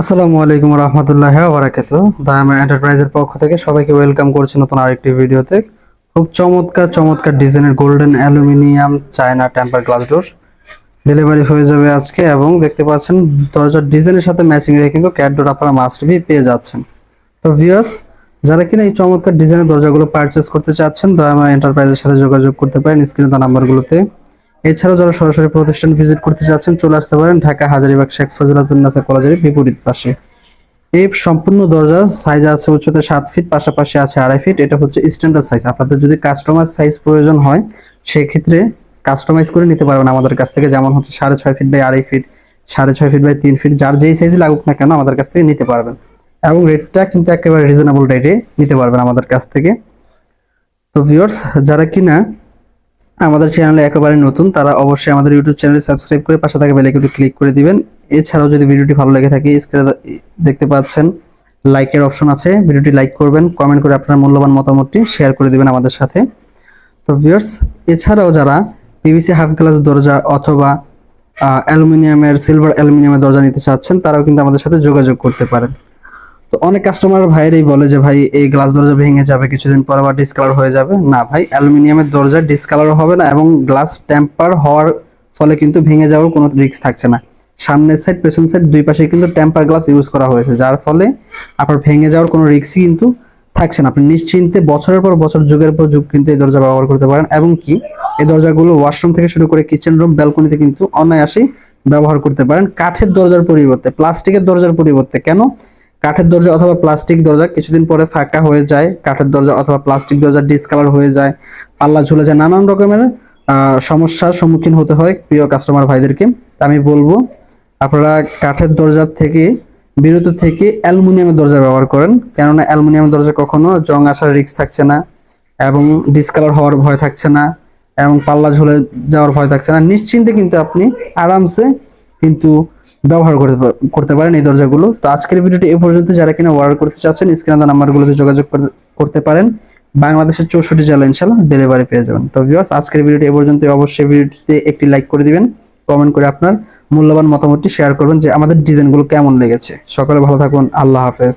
আসসালামু আলাইকুম রহমতুল্লাহ বারাকাত দায়ামা এন্টারপ্রাইজের পক্ষ থেকে সবাইকে ওয়েলকাম করছি নতুন আরেকটি ভিডিওতে। খুব চমৎকার চমৎকার ডিজাইনের golden aluminium China temper glass door delivery হয়ে যাবে আজকে এবং দেখতে পাচ্ছেন দরজার ডিজাইনের সাথে ম্যাচিং রেখে কিন্তু ক্যাট ডোর আপনারা মাস্ট পেয়ে যাচ্ছেন। তো ভিউয়ার্স যারা কিনা এই চমৎকার ডিজাইনের দরজাগুলো পারচেস করতে চাচ্ছেন, দয়ামা এন্টারপ্রাইজের সাথে যোগাযোগ করতে পারেন স্ক্রিনে দেওয়া নাম্বারগুলোতে। এছাড়াও যারা সরাসরি প্রতিষ্ঠান ভিজিট করতে চাচ্ছেন চলে আসতে পারেন ঢাকা হাজারিবাগ শেখ ফজলাতুন্নাসা কলেজের বিপরীত পাশে। এই সম্পূর্ণ দরজা সাইজ আছে উচ্চতা সাত ফিট পাশাপাশি আছে আড়াই ফিট এটা হচ্ছে স্ট্যান্ডার্ড সাইজ আপনাদের যদি কাস্টমার সাইজ প্রয়োজন হয়, সেক্ষেত্রে কাস্টমাইজ করে নিতে পারবেন আমাদের কাছ থেকে। যেমন হচ্ছে সাড়ে ছয় ফিট বাই আড়াই ফিট সাড়ে ছয় ফিট বাই তিন ফিট যার যেই সাইজ লাগুক না কেন আমাদের কাছ থেকে নিতে পারবেন। এবং রেটটা কিন্তু একেবারে রিজনেবল রেটে নিতে পারবেন আমাদের কাছ থেকে। তো ভিউয়ার্স যারা কিনা আমাদের চ্যানেলে একেবারে নতুন, তারা অবশ্যই আমাদের ইউটিউব চ্যানেলে সাবস্ক্রাইব করে পাশে থাকা বেল আইকনটি ক্লিক করে দিবেন। এছাড়াও যদি ভিডিওটি ভালো লেগে থাকে স্ক্রিনে দেখতে পাচ্ছেন লাইকের অপশন আছে, ভিডিওটি লাইক করবেন কমেন্ট করে আপনার মূল্যবান মতামতটি শেয়ার করে দিবেন আমাদের সাথে। তো ভিউয়ার্স এছাড়াও যারা পিভিসি হাফ গ্লাস দরজা অথবা অ্যালুমিনিয়ামের সিলভার অ্যালুমিনিয়ামের দরজা নিতে চাচ্ছেন, তারাও কিন্তু আমাদের সাথে যোগাযোগ করতে পারেন। তো অনেক কাস্টমার ভাইয়েরাই বলে যে, ভাই, এই গ্লাস দরজা ভেঙে যাবে, কিছুদিন পর আবার ডিসকালার হয়ে যাবে। না, ভাই, অ্যালুমিনিয়ামের দরজা ডিসকালার হবে না এবং গ্লাস টেম্পার হওয়ার ফলে কিন্তু ভেঙে যাওয়ার কোনো রিস্ক থাকছে না। সামনের সাইড পেছন সাইড দুই পাশে কিন্তু টেম্পার গ্লাস ইউজ করা হয়েছে, যার ফলে আপনার ভেঙে যাওয়ার কোনো রিস্কই কিন্তু থাকছে না। আপনি নিশ্চিন্তে বছরের পর বছর, যুগের পর যুগ কিন্তু এই দরজা ব্যবহার করতে পারেন এবং কি, এই দরজাগুলো ওয়াশরুম থেকে শুরু করে কিচেন রুম ব্যালকনিতে কিন্তু অনায়াসেই ব্যবহার করতে পারেন। কাঠের দরজার পরিবর্তে প্লাস্টিকের দরজার পরিবর্তে। কেন? কাঠের দরজা অথবা প্লাস্টিক দরজা কিছুদিন পরে ফাঁকা হয়ে যায়। কাঠের দরজা অথবা প্লাস্টিক দরজা ডিসকালার হয়ে যায়। পাল্লা ঝুলে যায়, নানান রকমের সমস্যার সম্মুখীন হতে হয় প্রিয় কাস্টমার ভাইদেরকে। আমি বলব, আপনারা কাঠের দরজার থেকে, বিরত থেকে অ্যালুমিনিয়ামের দরজা ব্যবহার করেন। কেননা অ্যালুমিনিয়ামের দরজা কখনো জং আসার রিস্ক থাকছে না এবং ডিসকালার হওয়ার ভয় থাকছে না এবং পাল্লা ঝুলে যাওয়ার ভয় থাকছে না। নিশ্চিন্তে কিন্তু আপনি আরামসে কিন্তু ব্যবহার করতে করতে পারেন এই দরজাগুলো। তো আজকের ভিডিওটি এ পর্যন্ত। যারা কিনা অর্ডার করতে চাচ্ছেন, স্ক্রিনে নাম্বারগুলোতে যোগাযোগ করতে পারেন। বাংলাদেশের চৌষট্টি জেলা ইনশাল্লাহ ডেলিভারি পেয়ে যাবেন। তো ভিউয়ার্স আজকের ভিডিওটি এ পর্যন্ত। অবশ্যই ভিডিওটিতে একটি লাইক করে দিবেন। কমেন্ট করে আপনার মূল্যবান মতামতটি শেয়ার করবেন যে আমাদের ডিজাইনগুলো কেমন লেগেছে। সকালে ভালো থাকুন। আল্লাহ হাফেজ।